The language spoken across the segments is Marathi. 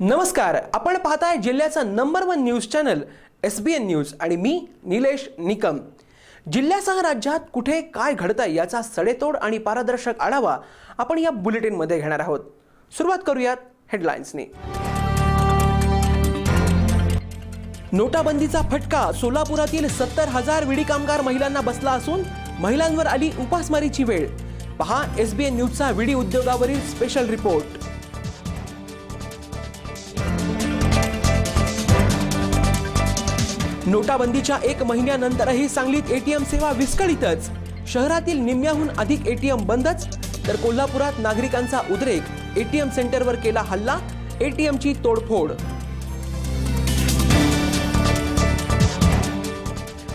नमस्कार आपण पाहताय जिल्ह्याचा number one news channel S B N news आणि मी निलेश निकम. जिल्ह्यासह राज्यात कुठे काय घडतंय याचा सडेतोड आणि पारदर्शक आढावा आपण या बुलेटिनमध्ये घेणार आहोत. सुरुवात करूयात हेडलाईन्सनी नोटाबंदीचा फटका सोलापुरातील सत्तर हजार विडी कामगार महिलांना बसला असून महिलांवर आली उपासमारीची वेळ. पहा एस बी एन न्यूजचा विडी उद्योगावरील स्पेशल रिपोर्ट नोटाबंदीच्या एक महिन्यानंतरही सांगलीत एटीएम सेवा विस्कळीतच. शहरातील निम्म्याहून अधिक एटीएम बंदच. तर कोल्हापुरात नागरिकांचा उद्रेक एटीएम सेंटरवर केला हल्ला एटीएमची तोडफोड.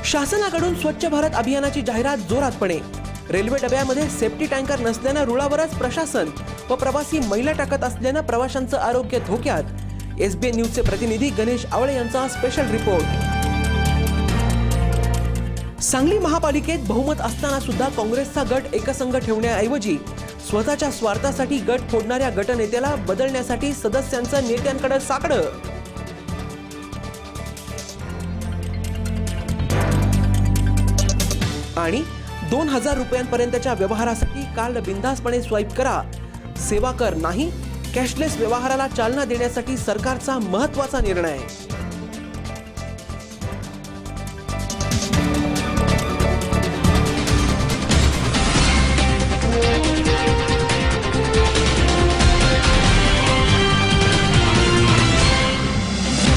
शासनाकडून स्वच्छ भारत अभियानाची जाहिरात जोरातपणे रेल्वे डब्यामध्ये सेफ्टी टँकर नसल्यानं रुळावरच प्रशासन व प्रवासी महिला टाकत असल्यानं प्रवाशांचं आरोग्य धोक्यात. एसबीएन न्यूजचे प्रतिनिधी गणेश आवळे यांचा स्पेशल रिपोर्ट. सांगली महापालिकेत बहुमत असताना सुद्धा काँग्रेसचा गट एकसंघ ठेवण्याऐवजी स्वतःच्या स्वार्थासाठी गट फोडणाऱ्या गटनेत्याला बदलण्यासाठी सदस्यांचं नेत्यांकडे साकडं. आणि दोन हजार रुपयांपर्यंतच्या व्यवहारासाठी काल बिंदासपणे स्वाईप करा. सेवा कर नाही कॅशलेस व्यवहाराला चालना देण्यासाठी सरकारचा महत्त्वाचा निर्णय.